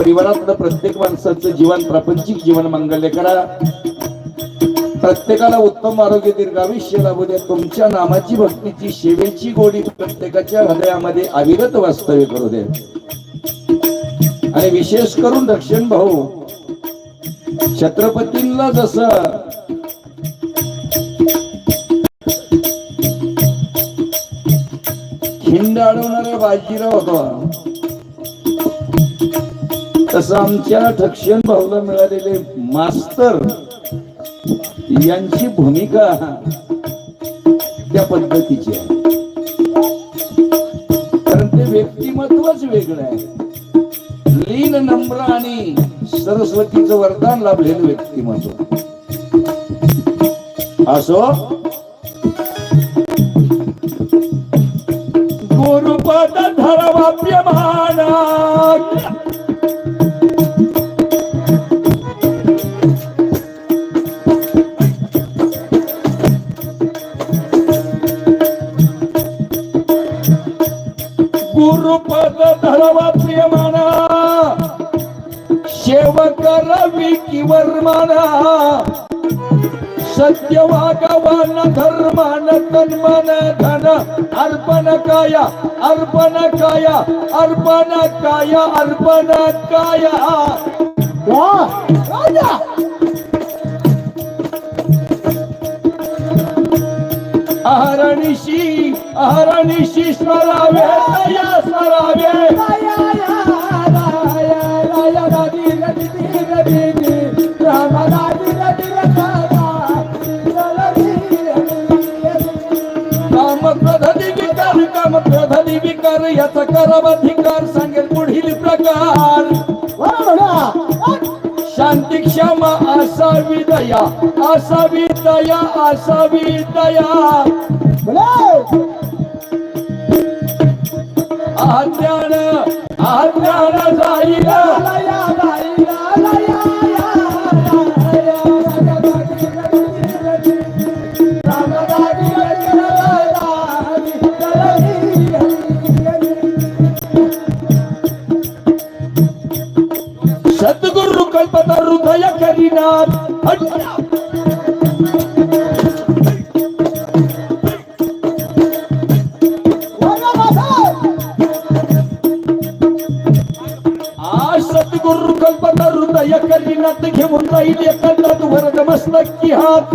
परिवारातलं प्रत्येक माणसाचं जीवन प्रापंचिक जीवन मंगल्य करा. प्रत्येकाला उत्तम आरोग्य दीर्घायुष्य लाभू द्या. तुमच्या नामाची भक्तीची सेवेची गोडी प्रत्येकाच्या हृदयामध्ये अविरत वास्तव्य करू दे आणि विशेष करून दक्षिण भाऊ छत्रपतींना जसं खिंड अडवणारा बाजीराव होता. तसं आमच्या ठक्षण भाऊला मिळालेले मास्तर यांची भूमिका त्या पद्धतीची आहे. कारण ते व्यक्तिमत्वच वेगळं आहे. लीन नम्र आणि सरस्वतीचं वरदान लाभलेलं व्यक्तिमत्व. असो? गुरुपद धरवाप्यमाना वागवान धर्मान तन्मन धन अर्पण काया अर्पण काया अर्पण काया अर्पण काया। अहरणीशी अहरणीशी स्मरावे स्मरावे। काम प्रधानी विकार याचा करावधिकार सांगेल पुढील प्रकार. शांती क्षमा असावी दया. असावी दया असावी दया. आज्ञान आज्ञान जाईल घेऊन जाईल एकंदर वरद मस्तक की हात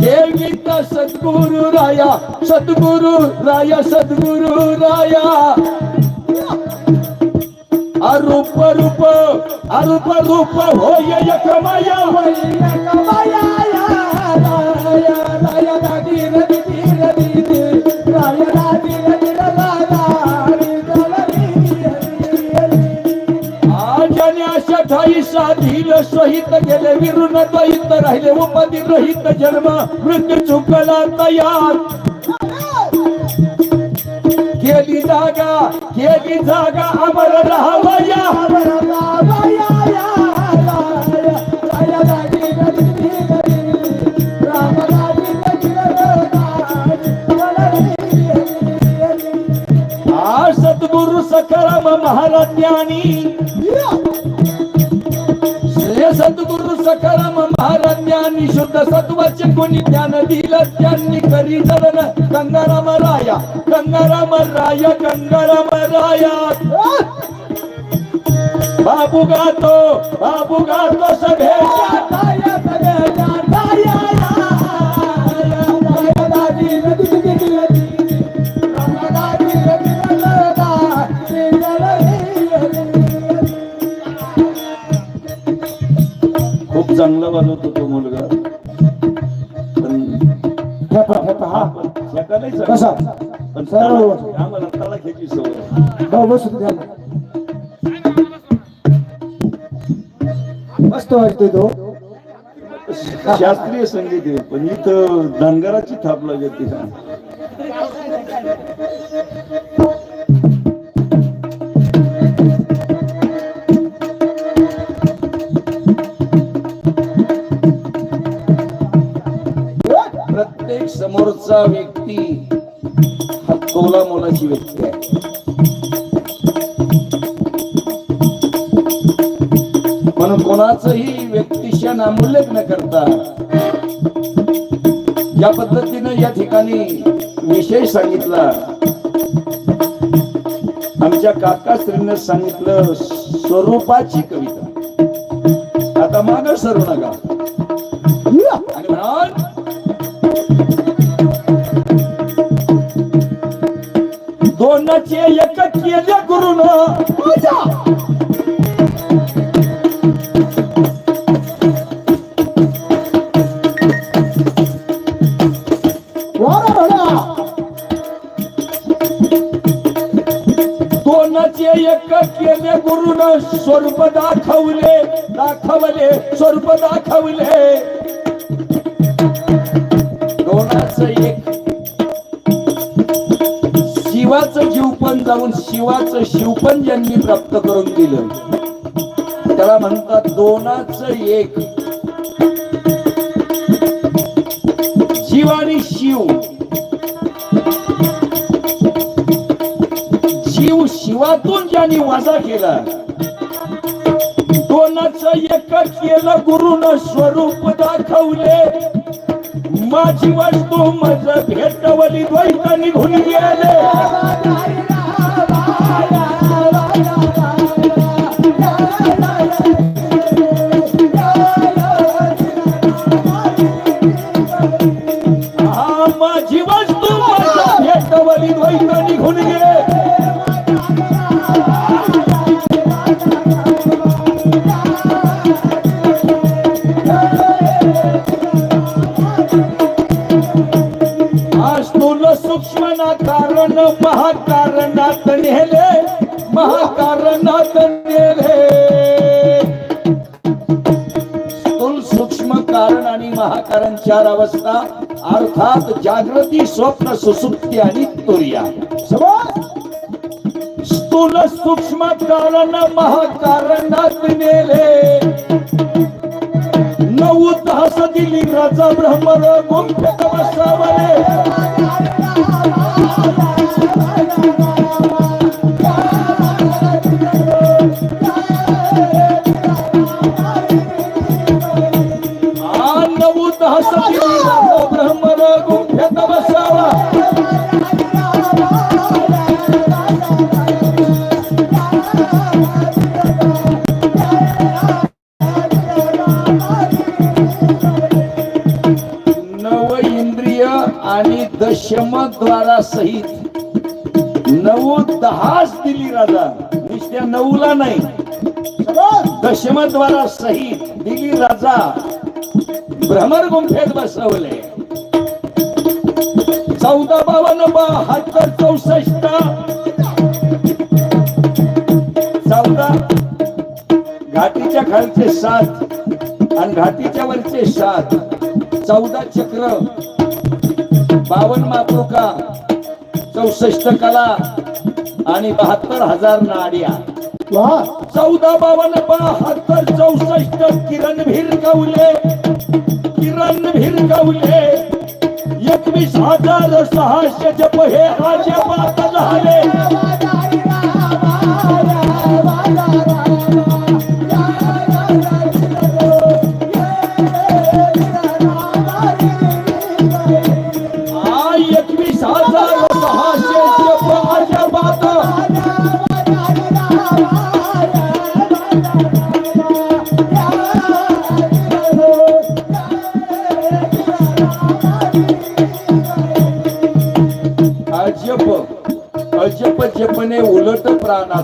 देवीचा सद्गुरु राया सद्गुरु राया सद्गुरु राया. अरूप रूप अरूप रूप होय एकमाया होय आजने अशा ठाई साधील सहित गेले विरुण द्वैत राहिले उपदी रहित जन्म मृत्यू चुकला तयार. केली जागा केली जागा अमर राहावया. आ सद्गुरु सकाराम महाराज ज्ञानी. श्रेय सद्गुरु सकाराम महाराज ज्ञानी शुद्ध सत्वाचे कोणी ज्ञान दिलं त्यांनी करी धरण. गंगाराम राया गंगाराम राया गंगाराम राया. बाबू गातो बाबू गातो सभेच्या आम्हाला तळा सवय भाऊ बसून द्या ना. मस्त वाटते तो शास्त्रीय संगीत आहे पण इथं धनगराची थाप लागते प्रत्येक समोरचा व्यक्ती तोला व्यक्ती आहे. म्हणून कोणाचंही व्यक्तिशा नामोल्लेख न करता या पद्धतीनं या ठिकाणी विशेष सांगितला. आमच्या काकाश्रीनं सांगितलं स्वरूपाची कविता. आता माग सरू नका. दोनाचे एक एक. जीवानी शिव. जीव शिवातून ज्यांनी वाजा केला दोनाचं एक केलं गुरुन स्वरूप दाखवले. माझी वस्तू मज भेटवली द्वैत निघून गेले. अर्थात जागृती स्वप्न सुसुप्ती आणि तुर्या. स्थूल सूक्ष्म कारण महाकारणात नेले नऊ तास दिली राजा ब्रह्मर गुंफेत सहित नऊ दहाच दिली राजा. नुसत्या नऊला नाही. दशमद्वारा सहित दिली राजा. भ्रमर गुंफेत बसवले. चौदा बावन बहात्तर चौसष्ट. चौदा. घाटीच्या खालचे सात आणि घाटीच्या वरचे सात. चौदा चक्र. बावन मातृका. चौसष्ट कला आणि बहात्तर हजार नाड्या. चौदा बावन्न बहात्तर चौसष्ट किरण भिरकवले किरण भिरकवले एकवीस हजार सहाशे जप हे अजबात झाले.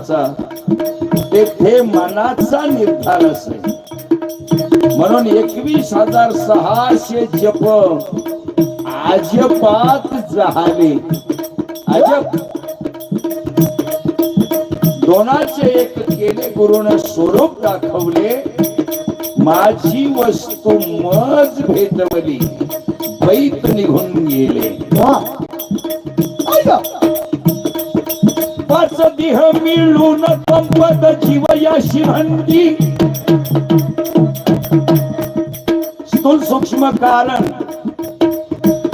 प्राणाचा तेथे मनाचा निर्धार असे म्हणून एकवीस हजार सहाशे जप अजपात झाले अजप दोनाचे एक केले गुरुन स्वरूप दाखवले. माझी वस्तू मज भेटवली. बैत निघून गेले. पाच देह मिळून कंपत जीव याशी म्हणती स्थूल सूक्ष्म कारण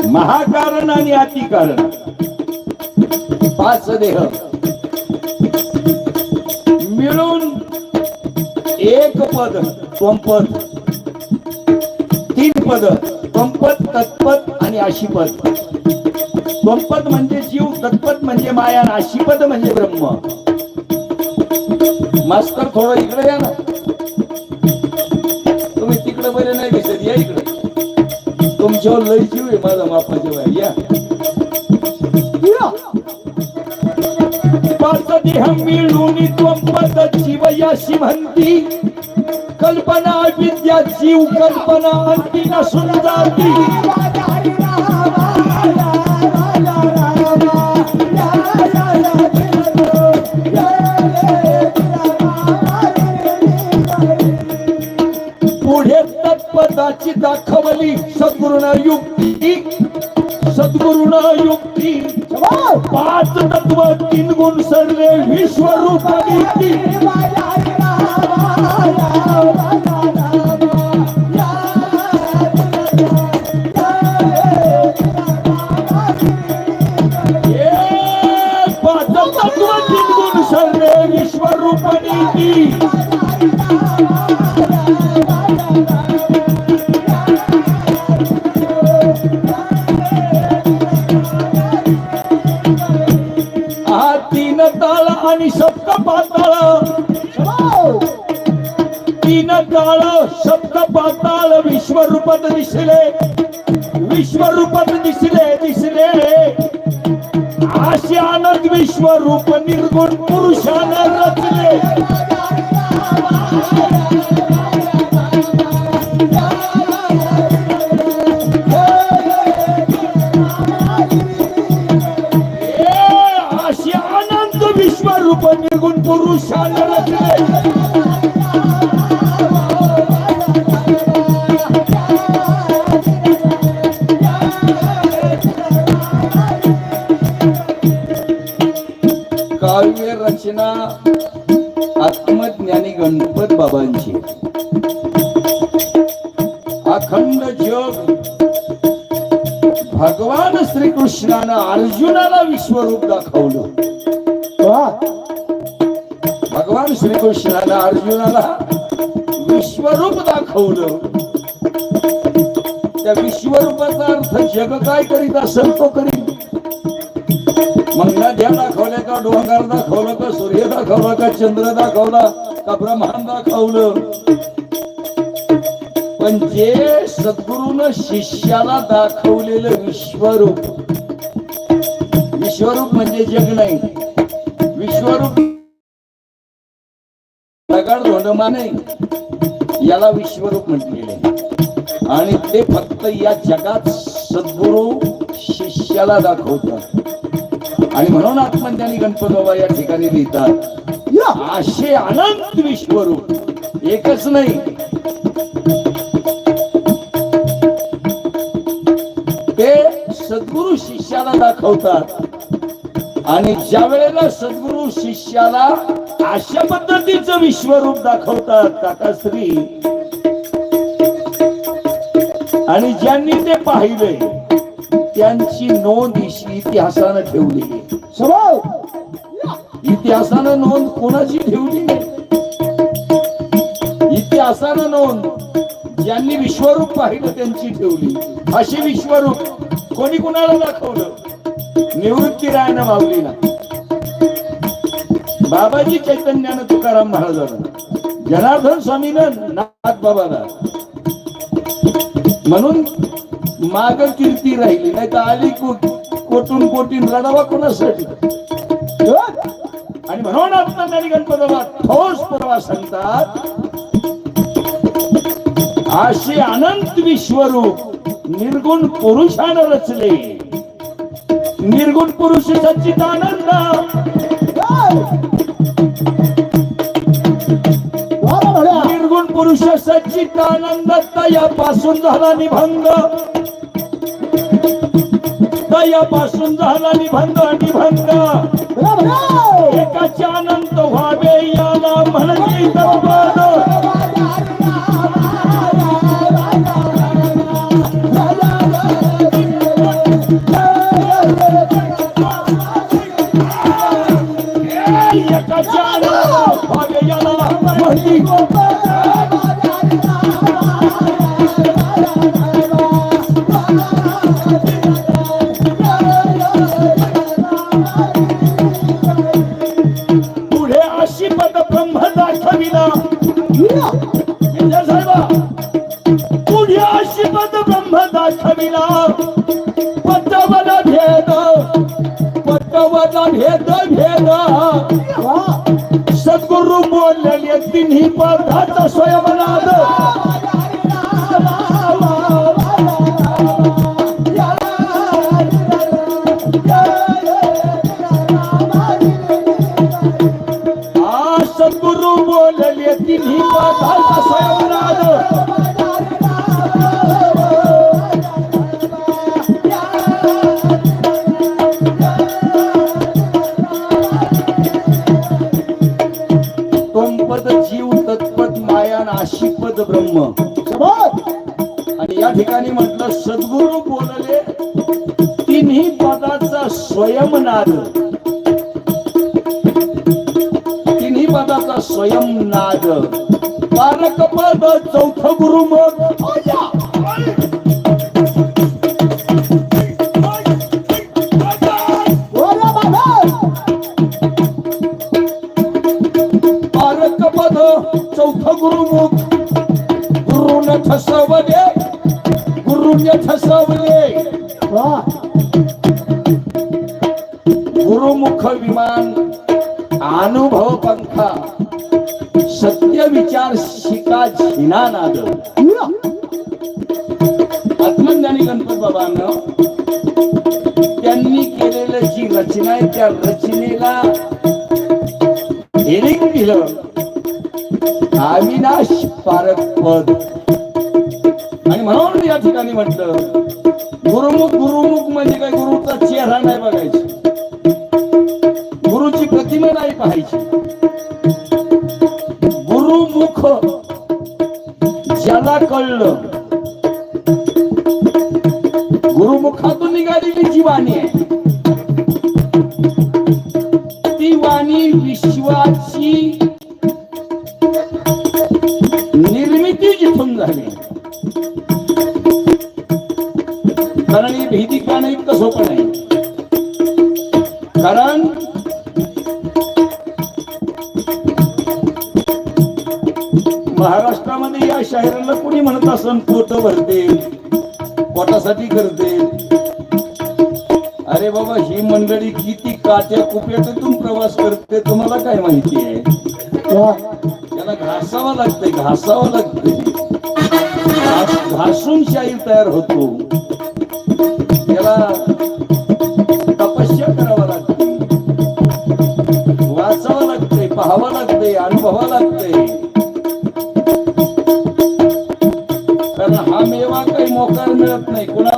महाकारण आणि अतिकारण. पाच देह. मिळून एक पद त्वंपद तीन पद पंपत तत्पद आणि आशीपद स्वपद म्हणजे जीव तत्पद म्हणजे माया आणि म्हणजे ब्रह्म. मास्तर थोडं इकडे या ना. तुम्ही तिकडे बरे नाही दिसत या इकडे. तुमच्यावर लय जीव आहे माझा मापाच्या वय या. शिवंती म्हणती. कल्पना विद्या जीव कल्पना अंती सुंदर तत्पदाची दाखवली सद्गुरुना युक्ती. सद्गुरुना युक्ती. पाच तत्व तीन गुण सरले विश्वरूप तीन काळ शब्द पाताळ विश्वरूपात दिसले. विश्वरूपात दिसले दिसले. असे आनंद विश्वरूप निर्गुण पुरुषानं रचले. काव्य रचना आत्मज्ञानी गणपत बाबांची. अखंड जग भगवान श्रीकृष्णानं अर्जुनाला विश्वरूप दाखवलं. भगवान श्रीकृष्णानं अर्जुनाला विश्वरूप दाखवलं. त्या विश्वरूपाचा अर्थ जग काय करीत असेल तो करीत डोंगर दाखवलं का सूर्य दाखवला का चंद्र दाखवला का ब्रह्मांड दाखवलं. पण जे सद्गुरून शिष्याला दाखवलेलं विश्वरूप विश्वरूप म्हणजे जग नाही. विश्वरूप दगड धोंडमा नाही याला विश्वरूप म्हटलेले आणि ते फक्त या जगात सद्गुरू शिष्याला दाखवतात. आणि म्हणून आत्मज्ञानी त्यांनी बाबा या ठिकाणी लिहितात असे अनंत विश्वरूप एकच नाही. ते सद्गुरु शिष्याला दाखवतात. आणि ज्या वेळेला सद्गुरु शिष्याला अशा पद्धतीचं विश्वरूप दाखवतात काकाश्री आणि ज्यांनी ते पाहिले त्यांची नोंद इतिहासानं ठेवली इतिहासानं नोंद कोणाची ठेवली इतिहासानं नोंद ज्यांनी विश्वरूप पाहिलं त्यांची ठेवली. अशी विश्वरूप कोणी कुणाला दाखवलं? निवृत्ती रायनं माऊलीला बाबाजी चैतन्यानं तुकाराम महाराजांना जनार्दन स्वामीनं नाथ बाबाला. म्हणून माग कीर्ती राहिली नाही तर आली कोटून कोटीन रडावा कोणासाठी? आणि म्हणून आता त्यांनी गणपतीला ठोस परवा सांगतात. असे अनंत विश्वरूप निर्गुण पुरुषानं रचले. निर्गुण पुरुष सच्चिदानंद सच्चिदानंद तयापासून झाला निभंग. तयापासून झाला निभंग निभंग. एकाचे अनंत व्हावे याला म्हणजे दरबार एकाचे अनंत व्हावे याला म्हणजे तिन्ही पदाचा स्वयंनाद पारक पद चौथ गुरु मग जी रचनेला हिरिंग दिलं अविनाश पारक पद आणि म्हणून या ठिकाणी म्हटलं गुरुमुख गुरुमुख म्हणजे काय? गुरुचा चेहरा नाही बघायचा. गुरुची प्रतिमा नाही पाहायची. कारण ही भीती कान इतकं सोपं नाही. कारण महाराष्ट्रामध्ये या शाहिराला कोणी म्हणत असन पोट भरते पोटासाठी करते? अरे बाबा ही मंडळी किती काट्या कुप्यातून प्रवास करते तुम्हाला काय माहिती आहे? त्याला घासावं लागतंय घासावं लागतंय. घासून शाहीर तयार होतो. लागतंय. लागतंय कारण हा मेवा काही मोकार मिळत नाही. कोणालाही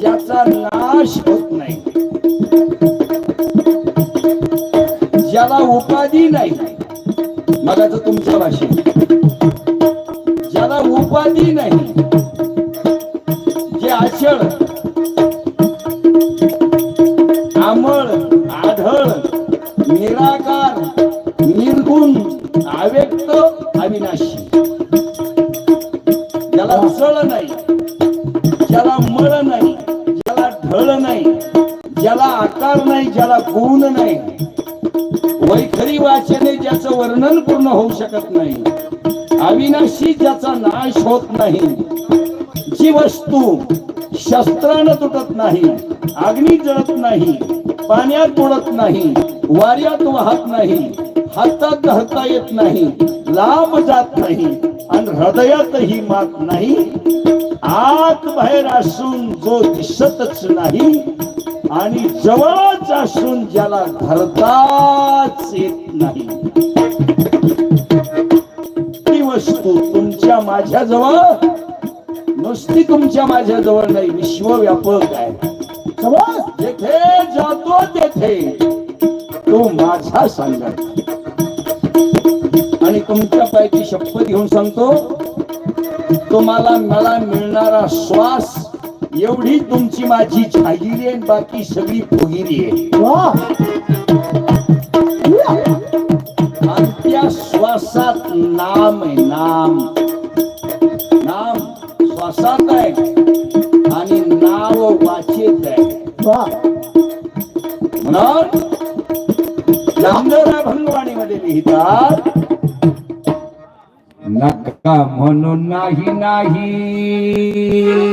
ज्याचा नाश होत नाही. ज्याला उपाधी नाही. मगाच तुमच्या भाषेत. ज्याला उपाधी नाही. जे आचळ अविनाशी ज्याचा नाश होत नाही जी वस्तू शस्त्रानं तुटत नाही अग्नी जळत नाही पाण्यात बुडत नाही वाऱ्यात वाहत नाही हातात धरता येत नाही लांब जात नाही आणि हृदयातही मात नाही आत बाहेर असून जो दिसतच नाही आणि जवळच असून ज्याला धरताच येत नाही. माझ्याजवळ? नुसती तुमच्या माझ्याजवळ नाही विश्वव्यापक आहे. समज जेथे जातो तेथे तो माझा सांगत आणि तुमच्या पैकी शपथ घेऊन सांगतो तुम्हाला मला मिळणारा श्वास एवढी तुमची माझी झागिरी आहे बाकी सगळी फुगिरी आहे. नका म्हणून नाही नाही